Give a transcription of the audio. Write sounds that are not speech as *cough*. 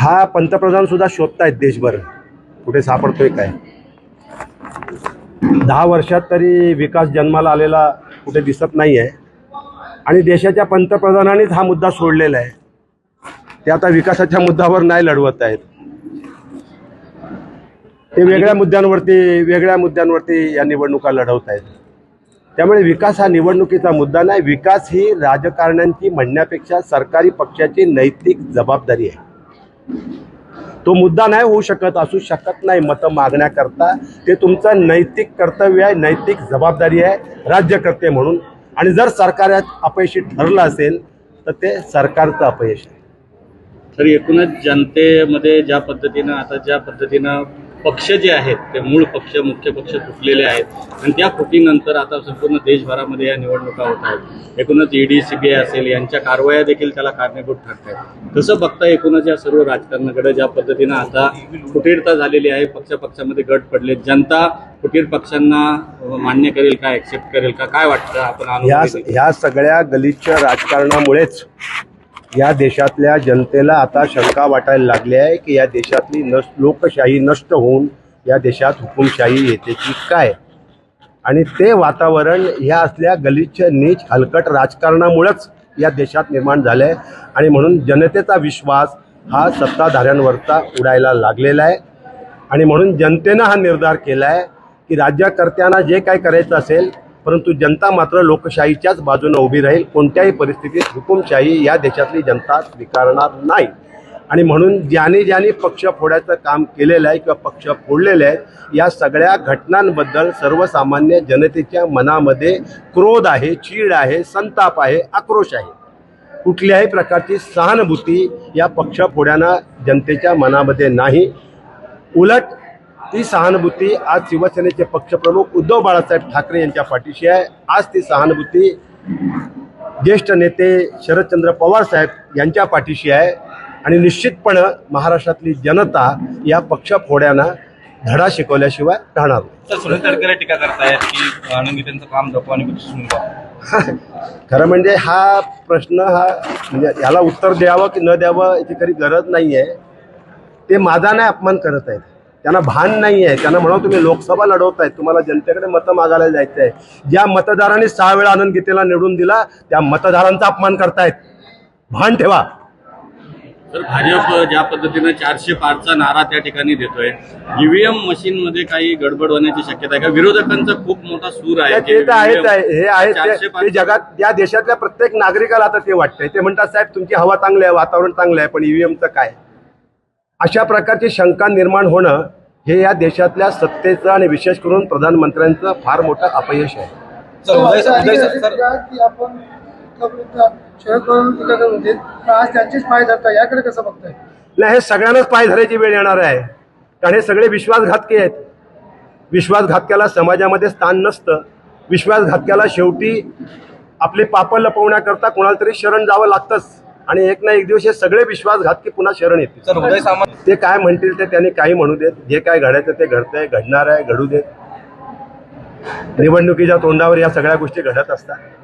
हा पंतप्रधान सुद्धा शोधतायत देशभर. कुठे सापडतोय काय? दहा वर्षात तरी विकास जन्माला आलेला कुठे दिसत नाही आहे आणि देशाच्या पंतप्रधानांनीच हा मुद्दा सोडलेला आहे. ते आता विकासाच्या मुद्द्यावर नाही लढवत आहेत. ते वेगळ्या मुद्द्यांवरती वेगळ्या मुद्द्यांवरती या निवडणुका लढवत आहेत. त्यामुळे विकास हा निवडणुकीचा मुद्दा नाही. विकास ही राजकारण्यांची म्हणण्यापेक्षा सरकारी पक्षाची नैतिक जबाबदारी आहे. तो मुद्दा नाही होऊ शकत असू शकत नाही. मतं मागण्याकरता ते तुमचं नैतिक कर्तव्य आहे नैतिक जबाबदारी आहे राज्यकर्ते म्हणून. आणि जर सरकार अपयशी ठरलं असेल तर ते सरकारचं अपयश आहे. तर एकूणच जनतेमध्ये ज्या पद्धतीनं आता ज्या पद्धतीनं पक्ष जे आहेत ते मूळ पक्ष मुख्य पक्ष फुटलेले आहेत. आणि त्या फुटीनंतर आता संपूर्ण देशभरामध्ये या निवडणुका होत आहेत. एकूणच ईडी सीबीआय असेल यांच्या कारवाया देखील त्याला कारणीभूत ठरत आहेत कसं बघता एकूणच या सर्व राजकारणाकडे ज्या पद्धतीनं आता फुटीरता झालेली आहे पक्ष पक्षामध्ये गट पडले जनता फुटीर पक्षांना मान्य करेल का ऍक्सेप्ट करेल का? काय वाटतं आपण ह्या सगळ्या गलिच्छ राजकारणामुळेच या देशातल्या जनतेला आता शंका वाटायला लागली आहे की या देशातली नष्ट लोकशाही नष्ट होऊन या देशात हुकुमशाही येते की काय? आणि ते वातावरण ह्या असल्या गलिच्छ नीच हलकट राजकारणामुळंच या देशात निर्माण झालं आहे आणि म्हणून जनतेचा विश्वास हा सत्ताधाऱ्यांवरचा उडायला लागलेला आहे. आणि म्हणून जनतेनं हा निर्धार केला आहे की राज्यकर्त्यांना जे काय करायचं असेल परंतु जनता मात्र लोकशाहीच्याच बाजूने उभी राहील. कोणत्याही परिस्थितीत हुकुमशाही या देशातली जनता स्वीकारणार नाही. आणि म्हणून ज्याने ज्याने पक्ष फोडायचं काम केलेलं आहे किंवा पक्ष फोडलेले आहेत या सगळ्या घटनांबद्दल सर्वसामान्य जनतेच्या मनामध्ये क्रोध आहे चीड आहे संताप आहे आक्रोश आहे. कुठल्याही प्रकारची सहानुभूती या पक्ष फोड्यांना जनतेच्या मनामध्ये नाही. उलट ती सहानुभूती आज शिवसेनेचे पक्षप्रमुख उद्धव बाळासाहेब ठाकरे यांच्या पाठीशी आहे. आज ती सहानुभूती ज्येष्ठ नेते शरदचंद्र पवार साहेब यांच्या पाठीशी आहे. आणि निश्चितपणं महाराष्ट्रातली जनता या पक्ष फोड्यांना धडा शिकवल्याशिवाय राहणार नाही. तर सुनील तडकरे टीका करतायत की आनंदी त्यांचं काम जपू आणि विकसित सुनील *laughs* खरं म्हणजे हा प्रश्न हा म्हणजे याला उत्तर द्यावं की न द्यावं याची खरी गरज नाही आहे ते माझा नाही अपमान करत आहेत. त्यांना भान नाही आहे त्यांना म्हणा तुम्ही लोकसभा लढवत आहेत तुम्हाला जनतेकडे मतं मागायला जायचं आहे ज्या मतदारांनी सहा वेळा आनंद गीतेला निवडून दिला त्या मतदारांचा अपमान करतायत. भान ठेवा. तर भाजप ज्या पद्धतीनं चारशे पाचचा नारा त्या ठिकाणी देतोय ईव्हीएम मशीन मध्ये काही गडबड होण्याची शक्यता आहे का? विरोधकांचा खूप मोठा सूर आहे. ते तर आहेच आहे. हे आहे जगात या देशातल्या प्रत्येक नागरिकाला आता ते वाटतंय. ते म्हणतात साहेब तुमची हवा चांगली आहे वातावरण चांगलं आहे पण ईव्हीएमचं काय? अशा प्रकारची शंका निर्माण होणं हे या देशातल्या सत्तेचं आणि विशेष करून प्रधानमंत्र्यांचं फार मोठं अपयश आहे. नाही हे सगळ्यांनाच पाय धरायची वेळ येणार आहे. कारण हे सगळे विश्वासघातके आहेत. विश्वासघातक्याला समाजामध्ये स्थान नसतं. विश्वासघातक्याला शेवटी आपले पाप लपवण्याकरता कोणाला तरी शरण जावं लागतंच. आणि एक ना एक दिवस हे सगळे विश्वासघातकी पुन्हा शरण येतील. ते काय म्हणतील ते त्यांनी काही म्हणू देत. जे काय घडायचं ते घडतंय घडणार आहे घडू देत. निवडणुकीच्या तोंडावर या सगळ्या गोष्टी घडत असतात.